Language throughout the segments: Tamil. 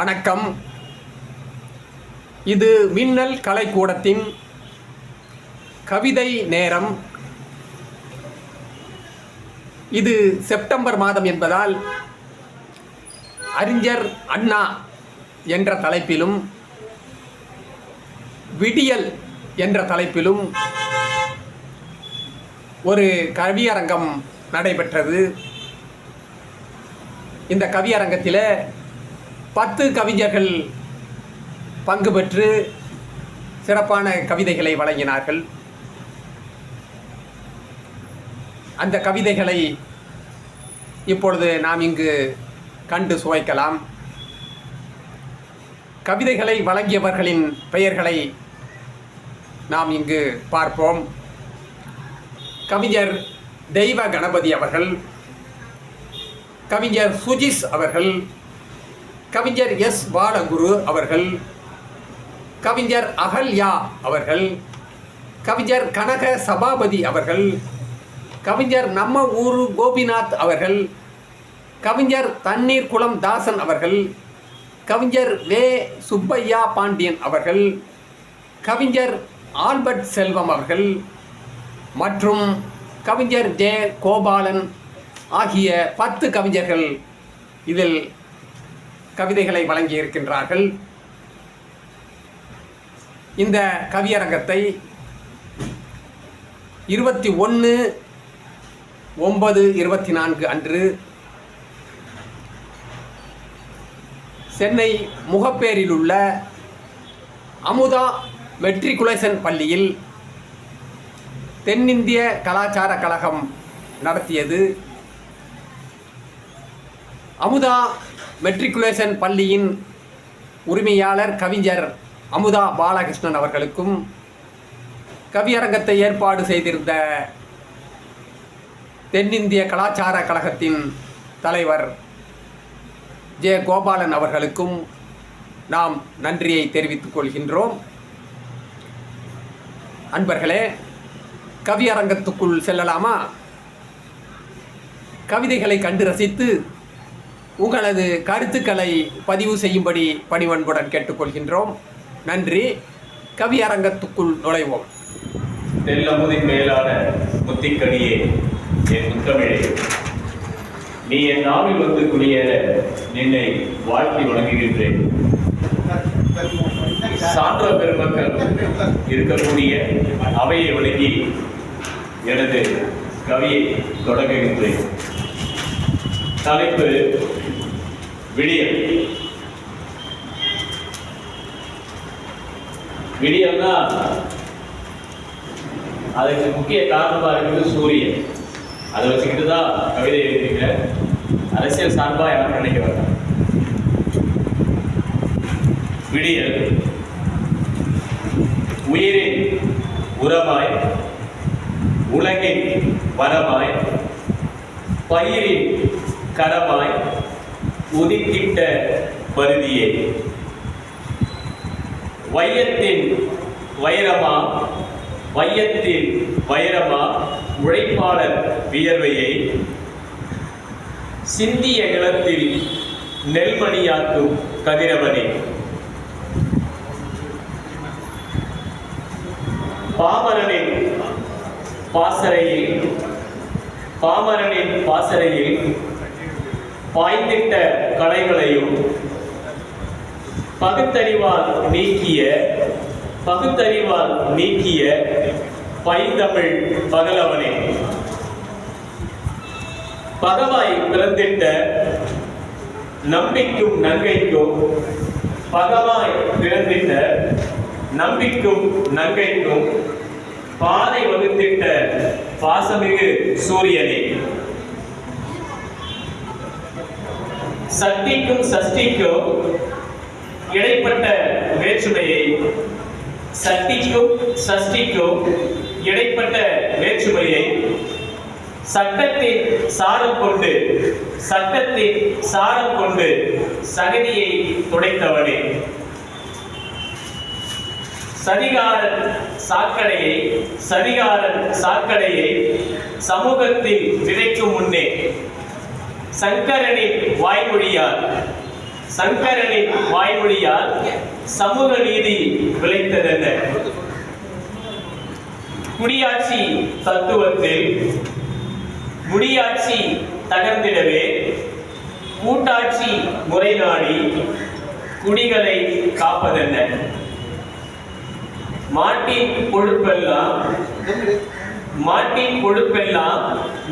வணக்கம். இது மின்னல் கலைக்கூடத்தின் கவிதை நேரம். இது செப்டம்பர் மாதம் என்பதால் அறிஞர் அண்ணா என்ற தலைப்பிலும் விடியல் என்ற தலைப்பிலும் ஒரு கவியரங்கம் நடைபெற்றது. இந்த கவியரங்கத்தில் பத்து கவிஞர்கள் பங்கு பெற்று சிறப்பான கவிதைகளை வழங்கினார்கள். அந்த கவிதைகளை இப்பொழுது நாம் இங்கு கண்டு சுவைக்கலாம். கவிதைகளை வழங்கியவர்களின் பெயர்களை நாம் இங்கு பார்ப்போம். கவிஞர் தெய்வ கணபதி அவர்கள் கவிஞர் சுஜிஸ் அவர்கள் கவிஞர் எஸ் பாலகுரு அவர்கள் கவிஞர் அகல்யா அவர்கள் கவிஞர் கனக சபாபதி அவர்கள் கவிஞர் நம்ம ஊரு கோபிநாத் அவர்கள் கவிஞர் தண்ணீர் குளம் தாசன் அவர்கள் கவிஞர் வே சுப்பையா பாண்டியன் அவர்கள் கவிஞர் ஆல்பர்ட் செல்வம் அவர்கள் மற்றும் கவிஞர் ஜே கோபாலன் ஆகிய பத்து கவிஞர்கள் இதில் கவிதைகளை வழங்கியிருக்கின்றார்கள். இந்த கவியரங்கத்தை இருபத்தி ஒன்று ஒன்பது இருபத்தி நான்கு அன்று சென்னை முகப்பேரில் உள்ள அமுதா மெட்ரிகுலேஷன் பள்ளியில் தென்னிந்திய கலாச்சார கழகம் நடத்தியது. அமுதா மெட்ரிகுலேஷன் பள்ளியின் உரிமையாளர் கவிஞர் அமுதா பாலகிருஷ்ணன் அவர்களுக்கும் கவியரங்கத்தை ஏற்பாடு செய்திருந்த தென்னிந்திய கலாச்சார கழகத்தின் தலைவர் ஜே கோபாலன் அவர்களுக்கும் நாம் நன்றியை தெரிவித்துக் கொள்கின்றோம். அன்பர்களே கவியரங்கத்துக்குள் செல்லலாமா? கவிதைகளை கண்டு ரசித்து உங்களது கருத்துக்களை பதிவு செய்யும்படி பணிவன்புடன் கேட்டுக்கொள்கின்றோம். நன்றி. கவியரங்கத்துக்குள் நுழைவோம். தெல்லமுதின் மேலான முத்திக்கனியே என் முத்தமிழே. நீ என் நாவில் வந்து குடியேற நின்னை வாழ்த்தி வழங்குகின்றேன் சான்ற பெருமக்கள் இருக்கக்கூடிய அவையை வழங்கி எனது கவியை தொடங்குகின்றேன். தலைப்பு விடியல். விடியல்னா அதுக்கு முக்கிய காரணமாக இருக்குது சூரியன். அதை வச்சுக்கிட்டு தான் கவிதை எழுதியிருக்கிறேன் அரசியல் சார்பாக யாரும் நினைக்க வேண்டாம் விடியல். உயிரின் உரமாய் உலகின் வரமாய் பயிரின் கரமாய் உதிக்கிட்ட பருதியே. வையத்தின் வைரமா வையத்தின் வைரமா உழைப்பாளர் வியர்வையை சிந்திய நிலத்தில் நெல்மணியாக்கும் கதிரவனே. பாமரனின் பாசறையில் பாமரனின் பாசறையில் பாய்ந்திட்ட கலைகளையும் பகுத்தறிவால் நீக்கிய பகுத்தறிவால் நீக்கிய பைந்தமிழ் பகலவனே. பகவாய் பிறந்திட்ட நம்பிக்கும் நங்கைக்கும் பகவாய் பிறந்திட்ட நம்பிக்கும் நங்கைக்கும் பாதை வகுத்திட்ட பாசமிகு சூரியனே. சக்திக்கும் சஷ்டிக்கும் இடைப்பட்ட வேற்றுமையை சக்திக்கும் சஷ்டிக்கும் இடைப்பட்ட வேற்றுமையை சட்டத்தின் சாரம் கொண்டு சட்டத்தின் சாரம் கொண்டு சகதியை துடைத்தவனே. சதிகாரன் சாக்கடையை சதிகாரன் சாக்கடையை சமூகத்தில் விதைக்கும் முன்னே சங்கரனின் வாய்மொழியால் சங்கரனின் வாய்மொழியால் சமூக நீதி விளைத்ததென்ன? குடியாட்சி தத்துவத்தில் முடியாட்சி தகர்ந்திடவே கூட்டாட்சி முறை நாடி குடிகளை காப்பதென்ன? மாட்டின் கொழுப்பெல்லாம் மாட்டின் கொழுப்பெல்லாம்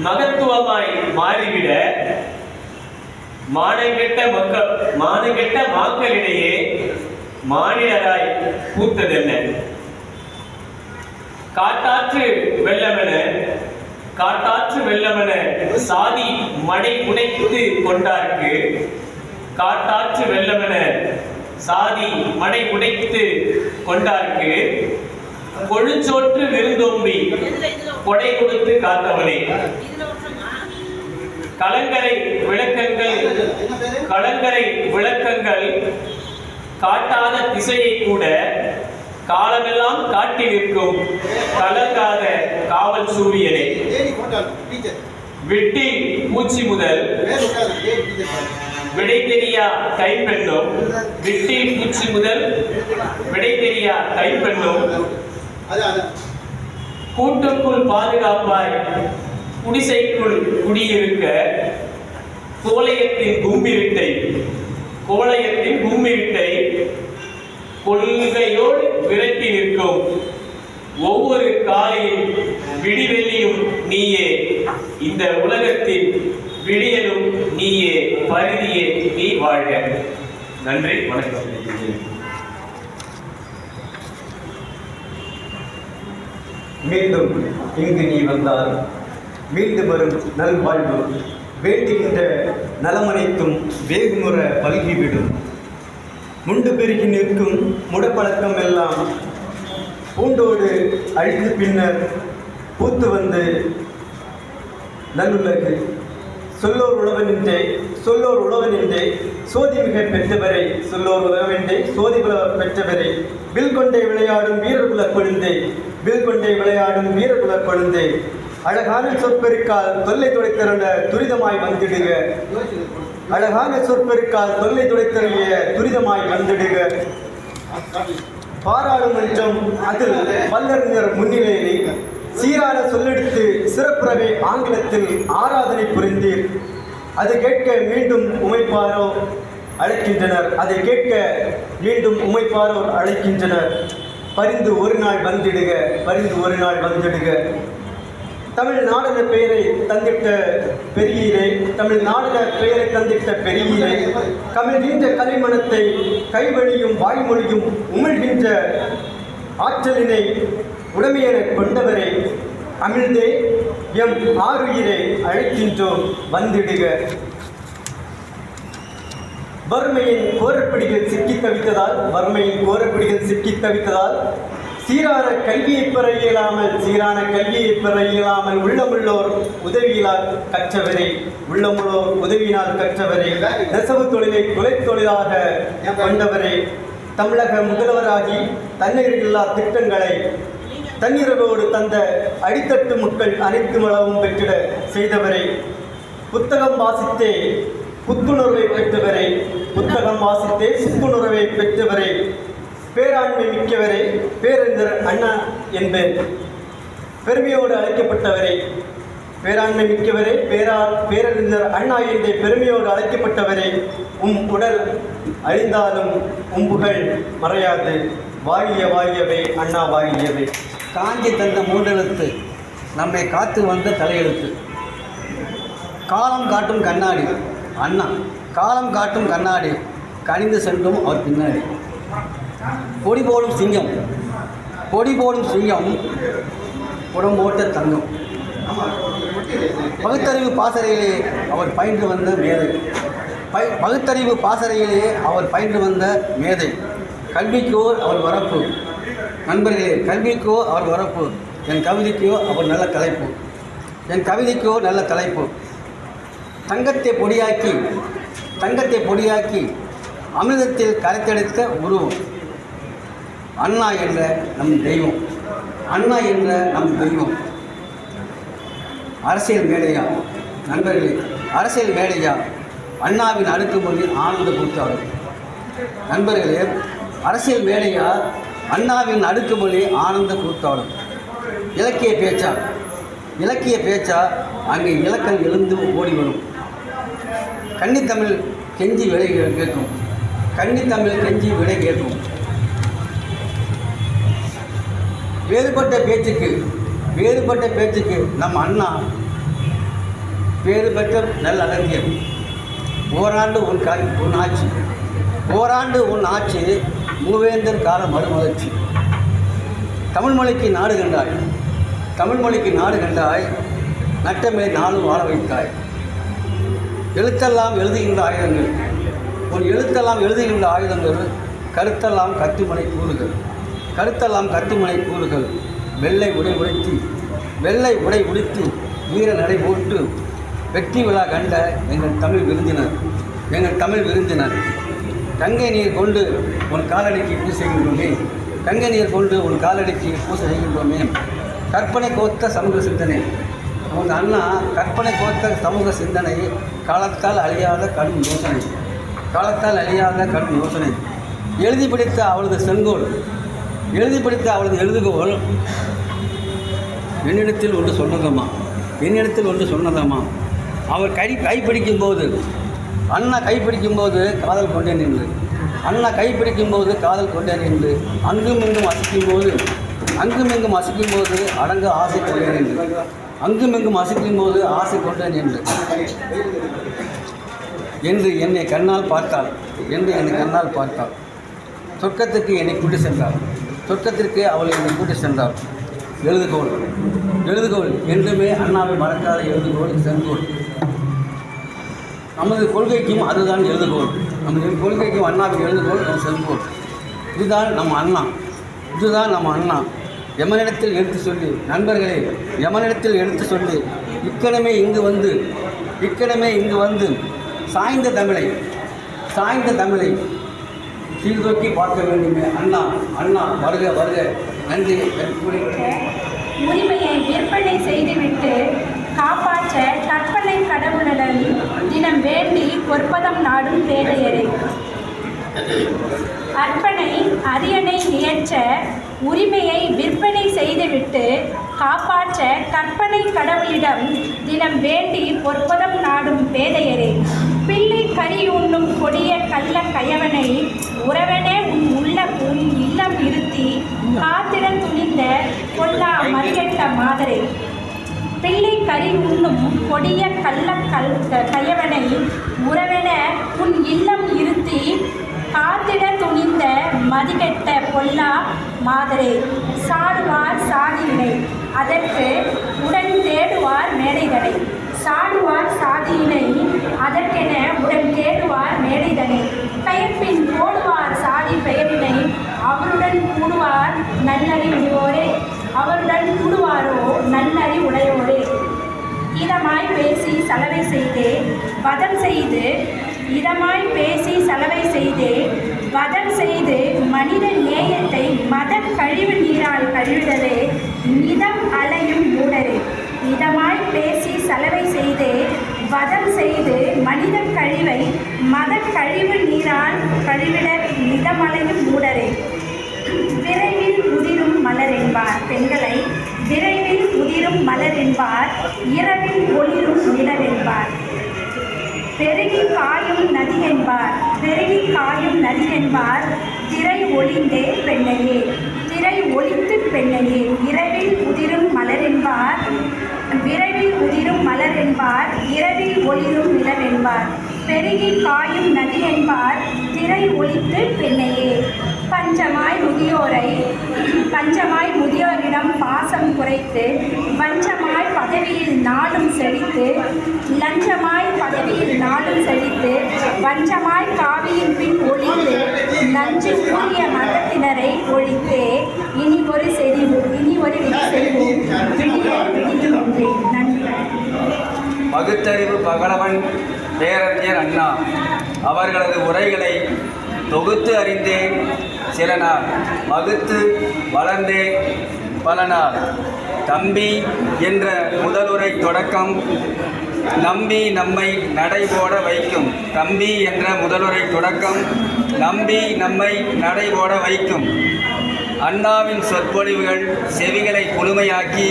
மகத்துவமாய் மாறிவிட மானங்கெட்ட மக்கள் மானங்கெட்ட மாக்களிடையே மானிடராய் பூத்ததென்ன? காட்டாற்று வெள்ளமென காட்டாற்று வெள்ளமென சாதி மடை உடைத்து கொண்டார்க்கு காட்டாற்று வெள்ளமென சாதி மடை உடைத்து கொண்டார்க்கு கொழுச்சோற்று விருந்தோம்பி கொடை கொடுத்து காத்தவனே கலங்கரை விளக்கங்கள் கலங்கரை விளக்கங்கள் காட்டாத திசையை கூட காலமெல்லாம் காட்டி நிற்கும் கலங்காத காவல் சூரியனே. விட்டி பூச்சி முதல் விடை தெரியா கைப்பெண்ணும். விட்டி பூச்சி முதல் விடை தெரியா கைப்பெண்ணும். கூட்டுக்குள் பாதுகாப்பாய் குடிசைக்குள் குடியிருக்க கோலயத்தின் கும்பிருட்டை கோலயத்தின் கும்பிருட்டை கொள்கையோடு விரட்டி நிற்கும். ஒவ்வொரு காலையில் விடிவெள்ளியும் நீயே. இந்த உலகத்தின் விடியலும் நீயே. பருதியே நீ வாழ்க. நன்றி வணக்கம். மீண்டும் இங்கு நீ வந்தால் மீண்டு வரும் நல்வாழ்வு. வேண்டுகின்ற நலமனைத்தும் வேகுமுற பல்கிவிடும் முண்டு பெருகி நிற்கும் முடப்பழக்கம் எல்லாம் பூண்டோடு அழித்து பின்னர் பூத்து வந்து நல்லுலகு. சொல்லோர் உழவனின்றே சொல்லோர் உழவனின்றே சோதி மிக பெற்றவரை சொல்லோர் உழவனின்றே சோதி பெற்றவரை. வில் கொண்டே விளையாடும் வீரர்குல கொழுந்தே வில் கொண்டே விளையாடும் வீரர்குல கொழுந்தே அழகான சொற்பெருக்கால் தொல்லை துடைத்திரண்ட துரிதமாய் வந்திடுக. அழகான சொற்பெருக்கால் தொல்லை துடைத்திரளிய துரிதமாய் வந்திடுக. பாராளுமன்றம் அதில் வல்லறிஞர் முன்னிலையிலே சீரான சொல்லெடுத்து சிறப்புறவே ஆங்கிலத்தில் ஆராதனை புரிந்தீர். அது கேட்க மீண்டும் உமைப்பாரோ அழைக்கின்றனர். அதை கேட்க மீண்டும் உமைப்பாரோர் அழைக்கின்றனர். பரிந்து ஒரு நாள் வந்திடுக பரிந்து ஒரு நாள் வந்திடுக. தமிழ் நாடன பெயரை தந்திட்ட பெரியீரே தமிழ் நாடன பெயரை தந்திட்ட பெரியீரே கமிழ்கின்ற கலைமணத்தை கைவழியும் வாய்மொழியும் உமிழ்கின்ற ஆற்றலினை உடமையென கொண்டவரே அமிழ்தே எம் ஆறுயிரை அழைக்கின்றோம் வந்திடுக. வறுமையின் கோரப்பிடிகள் சிக்கி தவித்ததால் வறுமையின் கோரப்பிடிகள் சிக்கி தவித்ததால் சீரான கல்வியை பெற இயலாமல் சீரான கல்வியை பெற இயலாமல் உள்ளமுள்ளோர் உதவியினால் கற்றவரே உள்ளமுள்ளோர் உதவியினால் கற்றவரே நெசவு தொழிலை கொலை தொழிலாக கொண்டவரே தமிழக முதல்வராகி தண்ணீர் இல்லா திட்டங்களை தண்ணீரோடு தந்த அடித்தட்டு மக்கள் அனைத்து மளவும் பெற்றிட செய்தவரே புத்தகம் வாசித்தே புத்துணர்வை பெற்றவரே புத்தகம் வாசித்தே புத்துணர்வை பெற்றவரே பேராண்மை மிக்கவரே பேரறிஞர் அண்ணா என்பேன். பெருமையோடு அழைக்கப்பட்டவரே பேராண்மை மிக்கவரே பேரா பேரறிஞர் அண்ணா என்ற பெருமையோடு அழைக்கப்பட்டவரே உம் உடல் அழிந்தாலும் உம் புகழ் மறையாது. வாழிய வாழியவே அண்ணா வாழியவே. காஞ்சி தந்த மூன்றெழுத்து நம்மை காத்து வந்த தலையெழுத்து. காலம் காட்டும் கண்ணாடி அண்ணா காலம் காட்டும் கண்ணாடி கனிந்து சென்றும் அவர் பின்னாடி. பொடி போடும் சிங்கம். பொடி போடும் சிங்கம் உடம்போட்ட தங்கம். பகுத்தறிவு பாசறையிலே அவர் பயின்று வந்த மேதை. பை பகுத்தறிவு பாசறையிலே அவர் பயின்று வந்த மேதை. கல்விக்கோர் அவர் வரப்பு. நண்பர்களே கல்விக்கோ அவர் வரப்பு. என் கவிதைக்கோ அவர் நல்ல தலைப்பு. என் கவிதைக்கோ நல்ல தலைப்பு. தங்கத்தை பொடியாக்கி தங்கத்தை பொடியாக்கி அமிர்தத்தில் கரைத்தெடுத்த உருவம். அண்ணா என்ற நம் தெய்வம். அண்ணா என்ற நம் தெய்வம். அரசியல் மேடையா? நண்பர்களே அரசியல் மேடையா? அண்ணாவின் அடுக்குமொழி ஆனந்த கூத்தாடும். நண்பர்களே அரசியல் மேடையா? அண்ணாவின் அடுக்குமொழி ஆனந்த கூத்தாடும். இலக்கிய பேச்சா? இலக்கிய பேச்சா? அங்கே இலக்கம் எழுந்து ஓடி வரும். கன்னித்தமிழ் கெஞ்சி விடை கேட்கும். கன்னித்தமிழ் கெஞ்சி விடை கேட்கும். வேறுபட்ட பேச்சுக்கு வேறுபட்ட பேச்சுக்கு நம் அண்ணா பேறு பெற்ற அலங்கியம் ஓராண்டு உன் கா உன் ஆட்சி. ஓராண்டு உன் ஆட்சி மூவேந்தர் கால மறுமலர்ச்சி. தமிழ்மொழிக்கு நாடு கண்டாய். தமிழ்மொழிக்கு நாடு கண்டாய். நட்டமே நாளும் வாழ வைத்தாய். எழுத்தெல்லாம் எழுதுகின்ற ஆயுதங்கள். உன் எழுத்தெல்லாம் எழுதுகின்ற ஆயுதங்கள் கருத்தெல்லாம் கத்துமலை கூறுகள். கருத்தெல்லாம் கத்திமலை கூறுகள். வெள்ளை உடை உடைத்து வெள்ளை உடை உடுத்தி வீர நடை போட்டு வெற்றி விழா கண்ட எங்கள் தமிழ் விருந்தினர் எங்கள் தமிழ் விருந்தினர். கங்கை நீர் கொண்டு உன் காலடிக்கு பூசை செய்கின்றோமே கங்கை நீர் கொண்டு உன் காலடிக்கு பூசை செய்கின்றோமே. கற்பனை கோத்த சமூக சிந்தனை. உங்கள் அண்ணா கற்பனை கோத்த சமூக சிந்தனை காலத்தால் அழியாத கடும் யோசனை. காலத்தால் அழியாத கடும் யோசனை. எழுதி பிடித்த அவளது செங்கோல் எழுதி படித்த அவளது எழுதுகோள் என்னிடத்தில் ஒன்று சொன்னதம்மா என்னிடத்தில் ஒன்று சொன்னதம்மா அவர் கை கைப்பிடிக்கும் போது அண்ணா கைப்பிடிக்கும் போது காதல் கொண்டே நின்று அண்ணா கைப்பிடிக்கும் போது காதல் கொண்டே நின்று அங்கும் இங்கும் அசைக்கும் போது அங்கும் இங்கும் அசைக்கும் போது அடங்க ஆசை கொண்டேன் நின்று அங்கும் இங்கும் அசைக்கும் போது ஆசை கொண்டே நின்று என்று என்னை கண்ணால் பார்த்தாள். என்று என்னை கண்ணால் பார்த்தாள். சொர்க்கத்துக்கு என்னை கொண்டு சென்றாள். சொர்க்கத்திற்கு அவள் என்னை கூட்டி சென்றார் எழுதுகோள் எழுதுகோள் என்றுமே அண்ணாவை மறக்காத எழுதுகோள் செங்கோல். நமது கொள்கைக்கும் அதுதான் எழுதுகோள் நமது கொள்கைக்கும் அண்ணாவின் எழுதுகோள் நம் செங்கோல். இதுதான் நம்ம அண்ணா. இதுதான் நம்ம அண்ணா. எமனிடத்தில் எடுத்து சொல்லி நண்பர்களே எமனிடத்தில் எடுத்து சொல்லி இக்கணமே இங்கு வந்து இக்கணமே இங்கு வந்து சாய்ந்த தமிழை சாய்ந்த தமிழை சீர்தூக்கி பார்க்க வேண்டுமே. அண்ணா அண்ணா வருக வருக. நன்றி. உரிமையை விற்பனை செய்துவிட்டு காப்பாற்ற கற்பனை கடவுளுடன் தினம் வேண்டி பொற்பதம் நாடும் தேவையரை அற்பனை அரியணை இயற்ற உரிமையை விற்பனை செய்துவிட்டு காப்பாற்ற கற்பனை கடவுளிடம் தினம் வேண்டி பொற்பதம் நாடும் பேதையரே கறி உண்ணும் கொடிய கள்ள கயவனை உறவனே உன் உள்ள உன் இல்லம் இருத்தி காத்திட துணிந்த கொல்லா மறிகட்ட மாதரே. பிள்ளை கறி உண்ணும் கொடிய கள்ள கல் கயவனை உறவென உன் இல்லம் இருத்தி காத்திட துணிந்த மதிகெட்ட பொல்லா மாதரே. சாடுவார் சாதியினை அதற்கு உடன் தேடுவார் மேடைகளை. சாடுவார் சாதியினை அதற்கென உடன் கேடுவார் மேடைதனை. பெயர்ப்பின் போடுவார் சாதி பெயரினை அவருடன் கூடுவார் நல்லறி அவருடன் கூடுவாரோ நல்லறி உடையோரே. இதமாய் பேசி சலவை செய்தே வதம் செய்து இதமாய் பேசி சலவை செய்தே வதம் செய்து மனித நேயத்தை மத கழிவு நீரால் கழுவிடவே நிதம் அலையும் மூடரே. இதமாய் பேசி சலவை செய்தே வதம் செய்து மனித கழிவை மத கழிவு நீரால் கழிவிட மிதமலையும் மூடரே. விரைவில் உதிரும் மலர் என்பார் பெண்களை. விரைவில் உதிரும் மலர் என்பார் இரவில் ஒளிரும் நிலவென்பார் பெருகி காயும் நதி என்பார். பெருகி காயும் நதி என்பார் திரை ஒளிந்தே பெண்ணையே. திரை ஒளித்து பெண்ணையே. இரவில் உதிரும் மலர் என்பார் விரைவில் உதிரும் மலர் என்பார் இரவில் ஒளிரும் நிலவென்பார் பெருகி காயும் நதி என்பார் திரை ஒழித்து பெண்ணையே. பஞ்சமாய் முதியோரை பஞ்சமாய் முதியோரிடம் பாசம் குறைத்து வஞ்சமாய் பதவியில் நாளும் செழித்து லஞ்சமாய் பதவியில் நாளும் செழித்து வஞ்சமாய் காவியின் பின் ஒழித்து நஞ்சு கூறிய மதத்தினரை ஒழித்தே இனி ஒரு செறிவு இனி ஒரு விதி செய்வோம். பகுத்தறிவு பகலவன் பேரறிஞர் அண்ணா. அவர்களது உரைகளை தொகுத்து அறிந்தேன். சில நாள் வகுத்து வளர்ந்தே பல நாள். தம்பி என்ற முதலுரை தொடக்கம் நம்பி நம்மை நடைபோட வைக்கும். தம்பி என்ற முதலுரை தொடக்கம் நம்பி நம்மை நடைபோட வைக்கும். அண்ணாவின் சொற்பொழிவுகள் செவிகளை குளுமையாக்கி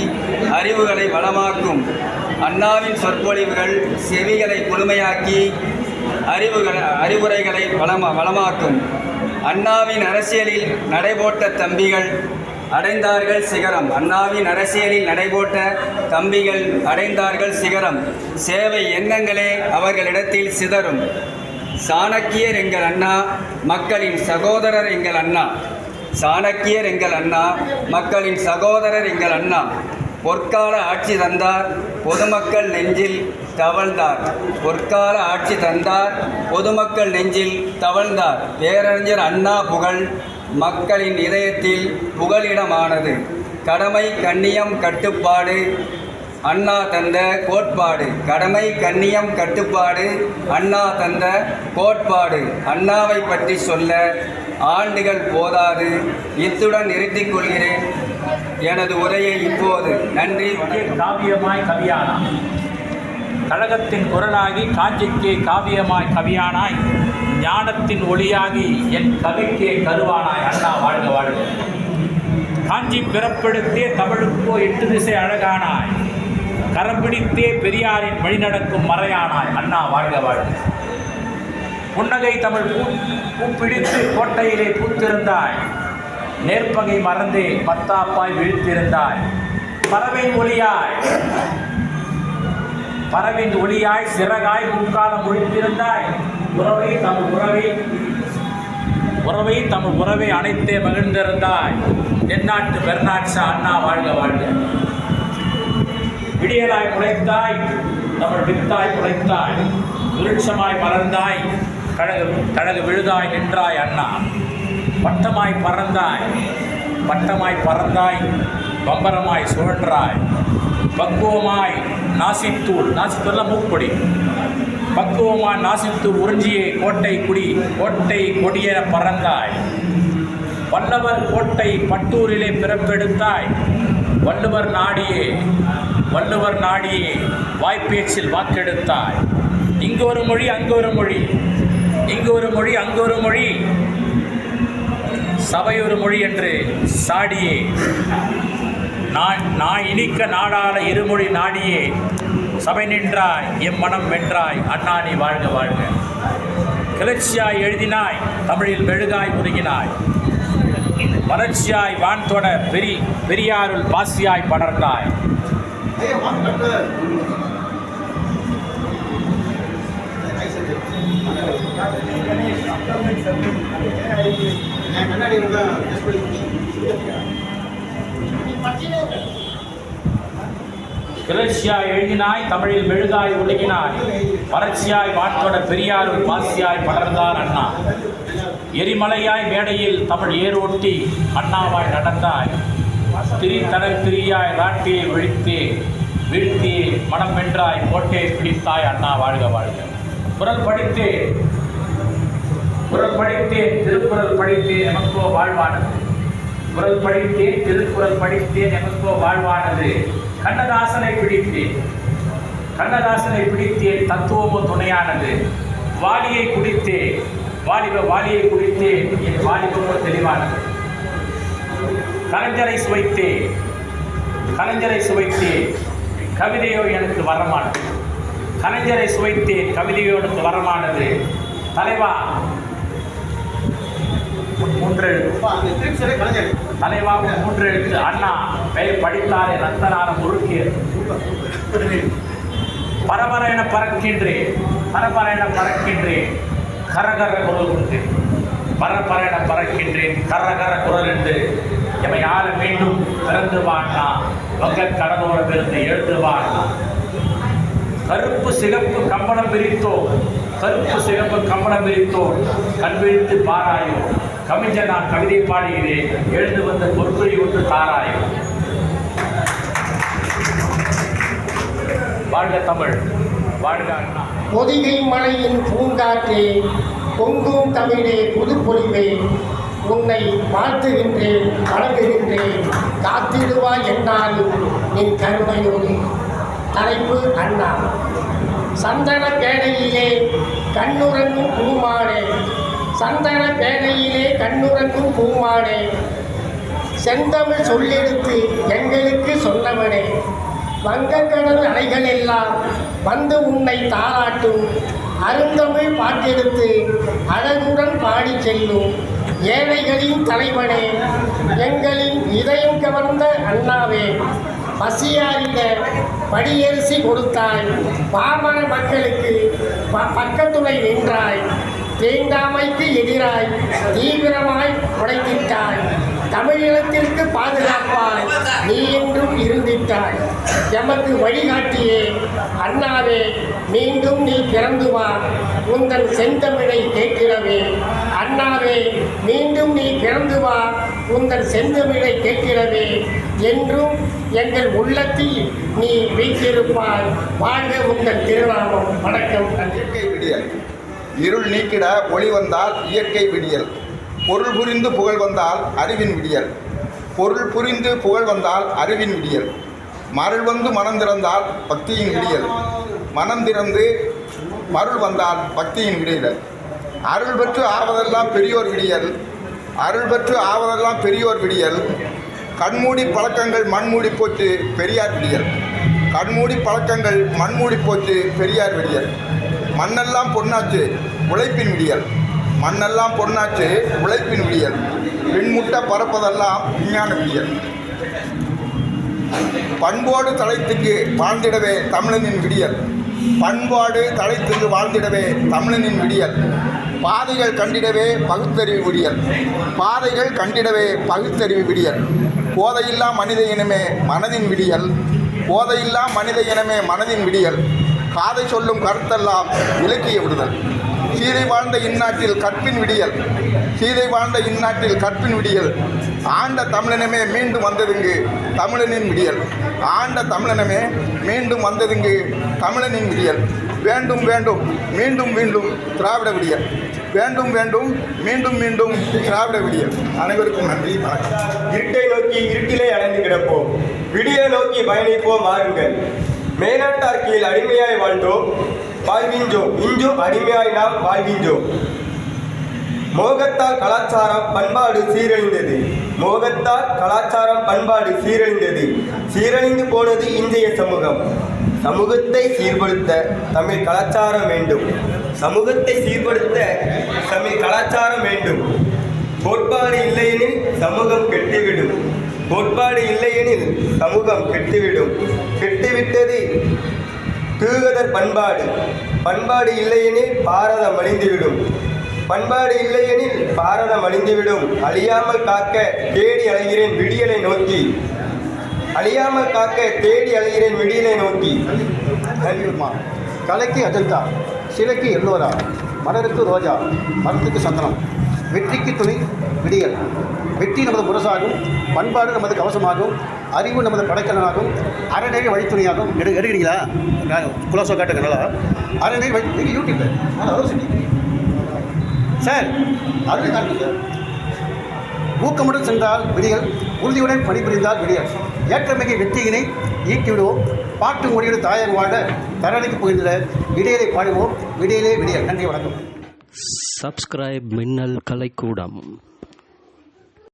அறிவுகளை வளமாக்கும். அண்ணாவின் சொற்பொழிவுகள் செவிகளை குளுமையாக்கி அறிவுகளை அறிவுரைகளை வளமா வளமாக்கும். அண்ணாவின் அரசியலில் நடைபோட்ட தம்பிகள் அடைந்தார்கள் சிகரம். அண்ணாவின் அரசியலில் நடைபோட்ட தம்பிகள் அடைந்தார்கள் சிகரம். சேவை எண்ணங்களே அவர்களிடத்தில் சிதறும். சாணக்கியர் எங்கள் அண்ணா மக்களின் சகோதரர் எங்கள் அண்ணா. சாணக்கியர் எங்கள் அண்ணா மக்களின் சகோதரர் எங்கள் அண்ணா. பொற்கால ஆட்சி தந்தார் பொதுமக்கள் நெஞ்சில் தவழ்ந்தார். பொற்கால ஆட்சி தந்தார் பொதுமக்கள் நெஞ்சில் தவழ்ந்தார். பேரறிஞர் அண்ணா புகழ் மக்களின் இதயத்தில் புகலிடமானது. கடமை கண்ணியம் கட்டுப்பாடு அண்ணா தந்த கோட்பாடு. கடமை கண்ணியம் கட்டுப்பாடு அண்ணா தந்த கோட்பாடு. அண்ணாவை பற்றி சொல்ல ஆண்டுகள் போதாது. இத்துடன் நிறுத்திக் கொள்கிறேன். எனது உரையை இப்போது நன்றி காவியமாய் கவியானா. கழகத்தின் குரலாகி காஞ்சிக்கே காவியமாய் கவியானாய். ஞானத்தின் ஒளியாகி என் கவிக்கே கருவானாய். அண்ணா வாழ்க வாழ்க. காஞ்சி பிறப்பெடுத்தே தமிழுக்கோ எட்டு திசை அழகானாய். கரம்பிடித்தே பெரியாரின் வழிநடக்கும் மறையானாய். அண்ணா வாழ்க வாழ்க. புன்னகை தமிழ் பூ பூப்பிடித்து கோட்டையிலே பூத்திருந்தாய். நேர்ப்பகை மறந்து பத்தாப்பாய் விழித்திருந்தாய். பறவை ஒளியாய். பறவின் ஒளியாய் சிறகாய் முக்காலம் ஒழித்திருந்தாய் உறவை தம் உறவை உறவை தம் உறவை அனைத்தே மகிழ்ந்திருந்தாய். தென்னாட்டு பெர்னாட்சா அண்ணா வாழ்க வாழ்க. விடியலாய் உழைத்தாய் தமிழ் வித்தாய் உழைத்தாய் விருட்சமாய் மலர்ந்தாய். கழகு கழகு விழுதாய் நின்றாய் அண்ணா. பட்டமாய் பறந்தாய் பட்டமாய் பறந்தாய் பம்பரமாய் சுழன்றாய் பக்குவமாய் நாசித்தூள் நாசித்தூள்ல மூக்குப்பொடி. பக்குவமாய் நாசித்தூள் உறிஞ்சியே கோட்டை குடி கோட்டை கொடியென பறந்தாய். வல்லவர் கோட்டை பட்டூரிலே பிறப்பெடுத்தாய். வள்ளுவர் நாடியே வள்ளுவர் நாடியே வாய்ப்பேச்சில் வாக்கெடுத்தாய். இங்கு ஒரு மொழி அங்கு ஒரு மொழி. இங்கு ஒரு மொழி அங்கு ஒரு மொழி. சபையொரு மொழி என்று சாடியே. நான் நான் இனிக்க நாடாள இருமொழி நாடியே. சபை நின்றாய் எம் மனம் வென்றாய் அண்ணா நீ வாழ்க வாழ்க. கிளர்ச்சியாய் எழுதினாய் தமிழில் மெழுகாய் முருகினாய் வளர்ச்சியாய் வான் தொட பெரி பெரியாருள் பாசியாய் படர்ந்தாய். கிளர்ச்சியாய் எழுதினாய் தமிழில் மெழுகாய் ஒழுகினாய் வறட்சியாய் வாட்டோட பெரியாருள் பாசியாய் படர்ந்தார் அண்ணா. எரிமலையாய் மேடையில் தமிழ் ஏரோட்டி அண்ணாவாய் நடந்தாய். திரி திரியாய் ராட்டியை விழித்தே வீழ்த்தியே மனம் வென்றாய் கோட்டையை பிடித்தாய் அண்ணா வாழ்க வாழ்க. குரல் படித்து குரல் படித்தேன் திருக்குறள் படித்தேன் எமக்கோ வாழ்வானது. குரல் படித்தேன் திருக்குறள் படித்தேன் எமக்கோ வாழ்வானது. கண்ணதாசனை பிடித்தேன். கண்ணதாசனை பிடித்தேன் தத்துவமோ துணையானது. வாலியை குடித்தேன். வாலிப வாலியை குடித்தேன் என் வாலிபமோ தெளிவானது. கலைஞரை சுவைத்தேன். கலைஞரை சுவைத்தேன். கவிதையோ எனக்கு வரமானது. கலைஞரை சுவைத்தேன் கவிதையோ எனக்கு வரமானது. தலைவா மூன்று தலைவா மூன்று எழுத்து அண்ணா பெயர் படித்தாரே ரத்தனாரம் முழுக்கியது பரபர என பறக்கின்றேன். பரபர என பறக்கின்றேன். கரகர குரல் உண்டு. பரபர என பறக்கின்றேன். கரகர குரல் என்று. இவன் யார மீண்டும் பிறந்து வாண்ணா வங்க கடலோரத்திலிருந்து எழுந்து வாண்ணா கருப்பு சிகப்பு கம்பளம் பிரித்தோம் கருப்பு சிகப்பு கம்பளம் விரித்தோ கண் விழித்து பாராயோ. கவிஞர் நான் கவிதை பாடுகிறேன் எழுந்து வந்த பொற்குறி ஒன்று தாராயம் வாழ்க தமிழ் வாழ்க அண்ணா. பொதிகை மலையின் பூங்காற்றே பொங்கும் தமிழே புதுப்பொழிவே உன்னை வாழ்த்துகின்றேன் வணங்குகின்றேன். காத்திடுவாய் என்னாலும் என் கருமையோடு தலைப்பு அண்ணா. சந்தன பேடையிலே கண்ணுறங்கும் பூமானே சந்தன பேனையிலே கண்ணுறங்கும் பூமானே. செந்தமிழ் சொல்லெடுத்து எங்களுக்கு சொன்னவனே. வங்கக்கடல் அலைகள் எல்லாம் வந்து உன்னை தாளாட்டும். அருந்தமிழ் பாட்டெடுத்து அழகுடன் பாடி செல்லும் ஏழைகளின் தலைவனே. எங்களின் இதயம் கவர்ந்த அண்ணாவே பசியாரிட படியரிசி கொடுத்தாய். பாமர மக்களுக்கு ப- பக்கத்துணை நின்றாய். தீண்டாமைக்கு எதிராய் தீவிரமாய் உடைத்திட்டாய் தமிழீழத்திற்கு பாதுகாப்பாய் நீ என்றும் இருந்திட்டாய். எமக்கு வழிகாட்டியே அண்ணாவே மீண்டும் நீ பிறந்துவா உந்தன் செந்தமிழை கேட்கிறவே. அண்ணாவே மீண்டும் நீ பிறந்து வா உந்தன் செந்தமிழை கேட்கிறவே. என்றும் எங்கள் உள்ளத்தில் நீ வீட்டிருப்பாய் வாழ்க உந்தன் திருநாமம். வணக்கம். நன்றி இருள் நீக்கிட ஒளி வந்தால் இயற்கை விடியல். பொருள் புரிந்து புகழ் வந்தால் அறிவின் விடியல். பொருள் புரிந்து புகழ் வந்தால் அறிவின் விடியல். மருள் வந்து மனம் திறந்தால் பக்தியின் விடியல். மனம் திறந்து மருள் வந்தால் பக்தியின் விடியல். அருள் பெற்று ஆவதெல்லாம் பெரியோர் விடியல். அருள் பெற்று ஆவதெல்லாம் பெரியோர் விடியல். கண்மூடி பழக்கங்கள் மண்மூடி போச்சு பெரியார் விடியல். கண்மூடி பழக்கங்கள் மண்மூடி போச்சு பெரியார் விடியல். மண்ணெல்லாம் பொன்னாச்சு உழைப்பின் விடியல். மண்ணெல்லாம் பொன்னாச்சு உழைப்பின் விடியல். பின்முட்ட பறப்பதெல்லாம் விஞ்ஞான விடியல். பண்போடு தலைத்துக்கு வாழ்ந்திடவே தமிழனின் விடியல். பண்பாடு தலைத்துக்கு வாழ்ந்திடவே தமிழனின் விடியல். பாதைகள் கண்டிடவே பகுத்தறிவு விடியல். பாதைகள் கண்டிடவே பகுத்தறிவு விடியல். போதையில்லா மனித இனமே மனதின் விடியல். போதையில்லா மனித இனமே மனதின் விடியல். காதை சொல்லும் கருத்தெல்லாம் இலக்கிய விடுதல். சீதை வாழ்ந்த இந்நாட்டில் கற்பின் விடியல். சீதை வாழ்ந்த இந்நாட்டில் கற்பின் விடியல். ஆண்ட தமிழனமே மீண்டும் வந்ததுங்கு தமிழனின் விடியல். ஆண்ட தமிழனமே மீண்டும் வந்ததுங்கு தமிழனின் விடியல். வேண்டும் வேண்டும் மீண்டும் மீண்டும் திராவிட விடியல். வேண்டும் வேண்டும் மீண்டும் மீண்டும் திராவிட விடியல். அனைவருக்கும் நன்றி வணக்கம். இருட்டை நோக்கி இருட்டிலே அடைந்து கிடப்போம். விடிய நோக்கி பயணிப்போம் வாருங்கள். மேனாட்டார் கீழ் அடிமையாய் வாழ்ந்தோம். வாழ்கின்றோம். இன்றும் அடிமையாய் நாம் வாழ்கின்றோம். மோகத்தால் கலாச்சாரம் பண்பாடு சீரழிந்தது. மோகத்தால் கலாச்சாரம் பண்பாடு சீரழிந்தது. சீரழிந்து போனது இன்றைய சமூகம். சமூகத்தை சீர்படுத்த தமிழ் கலாச்சாரம் வேண்டும். சமூகத்தை சீர்படுத்த தமிழ் கலாச்சாரம் வேண்டும். கோட்பாடு இல்லையெனில் சமூகம் கெட்டுவிடும். கோட்பாடு இல்லையெனில் சமூகம் கெட்டுவிடும். கெட்டுவிட்டது தூகதர் பண்பாடு. பண்பாடு இல்லையெனில் பாரதம் அழிந்துவிடும். பண்பாடு இல்லையெனில் பாரதம் அழிந்துவிடும். அழியாமல் காக்க தேடி அலைகிறேன் விடியலை நோக்கி. அழியாமல் காக்க தேடி அலைகிறேன் விடியலை நோக்கி. கல்வியுமா கலைக்கு அஜந்தா சிலைக்கு எல்லோரா? மலருக்கு ரோஜா மரத்துக்கு சந்தனம். வெற்றிக்கு துணி விடியல். வெற்றி நமது முரசாகும் பண்பாடு நமது கவசமாகும் அறிவு நமது படைக்கலனாகும் அறநெறி வழித்துணையாகும். எடு எடுக்கிறீங்களா? நான் குலோசோ நல்லா அறநெறி வழி நீங்கள் யூடியூப்ல. நான் சார் அருள் காட்டுங்க சார். ஊக்கமுடன் சென்றால் விடியல் உறுதியுடன் பணிபுரிந்தால் விடியல். ஏற்றமிகு வெற்றியினை ஈட்டிவிடுவோம். பாட்டு மொழியோடு தாயம் வாழ தரணிக்கு புகின்ற விடியலை பாடுவோம். விடியலே விடியல். நன்றி வணக்கம். சப்ஸ்கிரைப் மின்னல் கலைக்கூடம்.